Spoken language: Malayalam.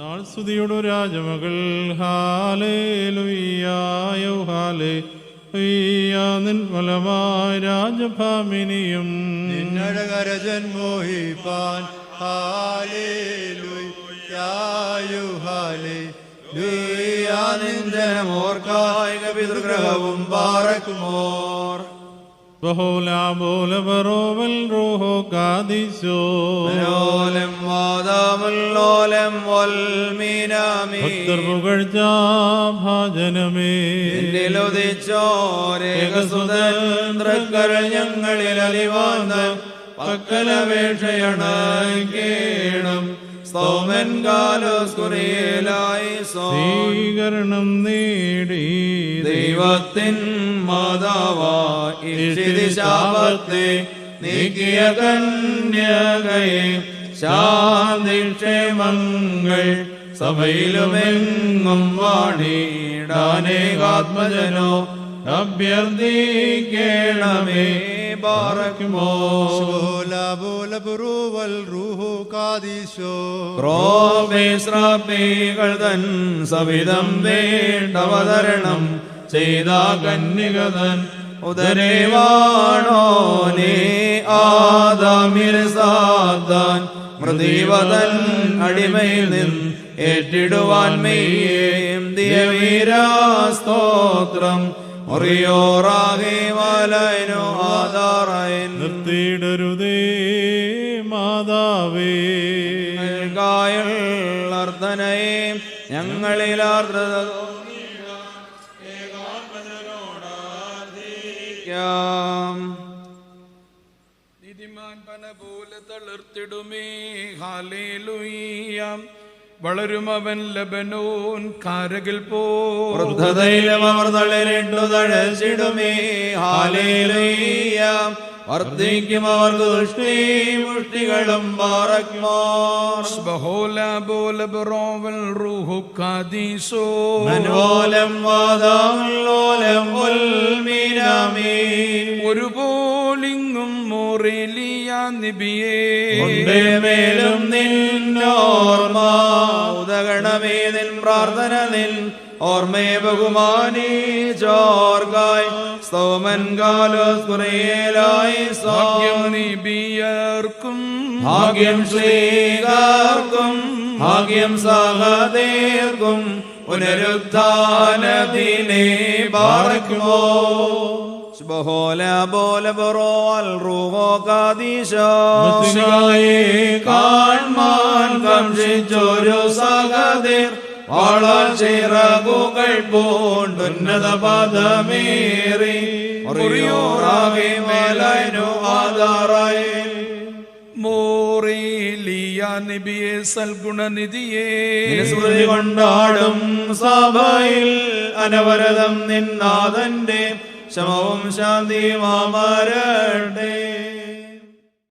നാൾ സ്തുതിയുടെ രാജമകൾ. ഹാലേ ലുയ്യായോ ഹാലേ ലുയ്യാ നിൻ ഫലമായ രാജഭാമിനിയും. നിന്നഴകരജൻ മോഹിപ്പാൻ ഹാലേലുയായു. ഹാലേ നിന്ദനമോർക്കായിക പിതൃഗ്രഹവും പാറക്കുമോർ ബഹോലാബോലബറോവൽ റോഹോ കാദിശോ കേണം വാദാമുല്ലോലം വൽമീനാമി ഭക്തർ പുകഴ്ച ഭാജനമേ ോരേകസുതന്ത്രക്കര ഞങ്ങളിൽ അലിവാന്ന് പക്കലപേക്ഷയണ സ്വീകരണം നേടി ദൈവത്തിൻ മാതാവായി ശാപത്തെ നീക്കിയ കന്യകയെ ശാന്തിക്ഷേമങ്ങൾ സഭയിലുമെങ്ങും വാണിടാനേകാത്മജനോ അഭ്യർത്ഥിക്കണമേ പാറക്കുമോ ബോലബുറുവൽ റൂഹു കാദീശോ. തൻ സവിധം വേണ്ടവതരണം ചെയ്ത കന്യകതൻ ഉദരേവാണോനെ ആദാമിൽ സാദാൻ മൃദീവതൻ അടിമയിൽ നിന്ന് ഏറ്റിടുവാൻ മെയ്യേം. ദിവീരാസ്തോത്രം മുറിയോറാകെ വലനോ ആധാറയൻ നിർത്തിയിടരുതേ മാതാവേ. കായൽ അർദ്ധനയെ ഞങ്ങളിൽ ആർദ്രത ഏകാത്മജനോടാധിക്കാം നീതിമാൻ പന പോലെ തളിർത്തിടുമേ. ഹാലേലുയ്യാം വളരും അവൻ ലബനോൻ കാരകിൽ പോ. വൃദ്ധതയിലും അവർ തളിരിട്ടു തഴച്ചിടുമേ. ഹാലേലുയ്യ വർദ്ധിക്കും അവർ ദുഷ്ടി മുഷ്ടികളും പാറക്മോർ മോറേലിയ നിബിയേ. മേലും നിന്നോർമ്മ ഉദകണമേ നിൻ പ്രാർത്ഥന നിൻ ഓർമ്മയെ ബഹുമാനി ചോർഗായ് സോമൻ കാലോ കുറേലായി ഭാഗ്യം സ്വാഗ്യം നിബിയർക്കും. ഭാഗ്യം ശ്രീകാർക്കും. ഭാഗ്യം സഹദേർക്കും. പുനരുദ്ധാനദിനെ പാർക്കുമോ കാൺമാൻ കംഷിച്ചൊരു സഹദേർ വളർച്ചിറകുകൾ ചിറകുകൾ പൂണ്ടുന്നത പദമേറി മുറിയോറാകെ മേലനു ആധാറായി. മോറേലിയ നിബിയെ സൽഗുണനിധിയേ. സ്മൃതി കൊണ്ടാടും സഭയിൽ അനവരതം നിന്നാഥന്റെ ശമവും ശാന്തിയുമാമരട്ടെ.